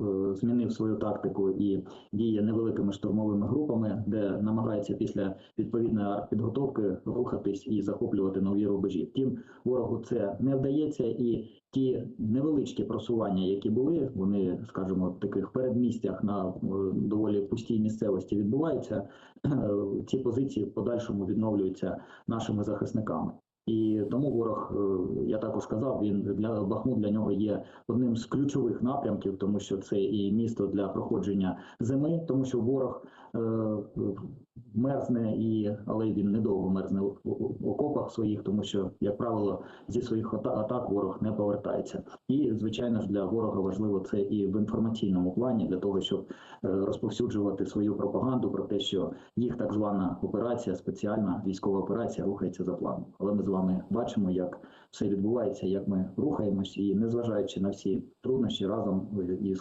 е, змінив свою тактику і діє невеликими штурмовими групами, де намагається після відповідної підготовки рухатись і захоплювати нові рубежі. Втім, ворогу це не вдається, і ті невеличкі просування, які були, вони, скажімо, в таких передмістях на е, доволі пустій місцевості відбуваються. Е, Ці позиції в подальшому відновлюються нашими захисниками. І тому ворог, е, я також сказав, він для Бахмут для нього є одним з ключових напрямків, тому що це і місто для проходження зими, тому що ворог е, мерзне і але він недовго мерзне в своїх, тому що, як правило, зі своїх ата- атак ворог не повертається. І звичайно ж для ворога важливо це і в інформаційному плані для того, щоб е, розповсюджувати свою пропаганду про те, що їх так звана операція, спеціальна військова операція рухається за планом. Але ми з вами бачимо, як все відбувається, як ми рухаємось, і незважаючи на всі труднощі разом е, із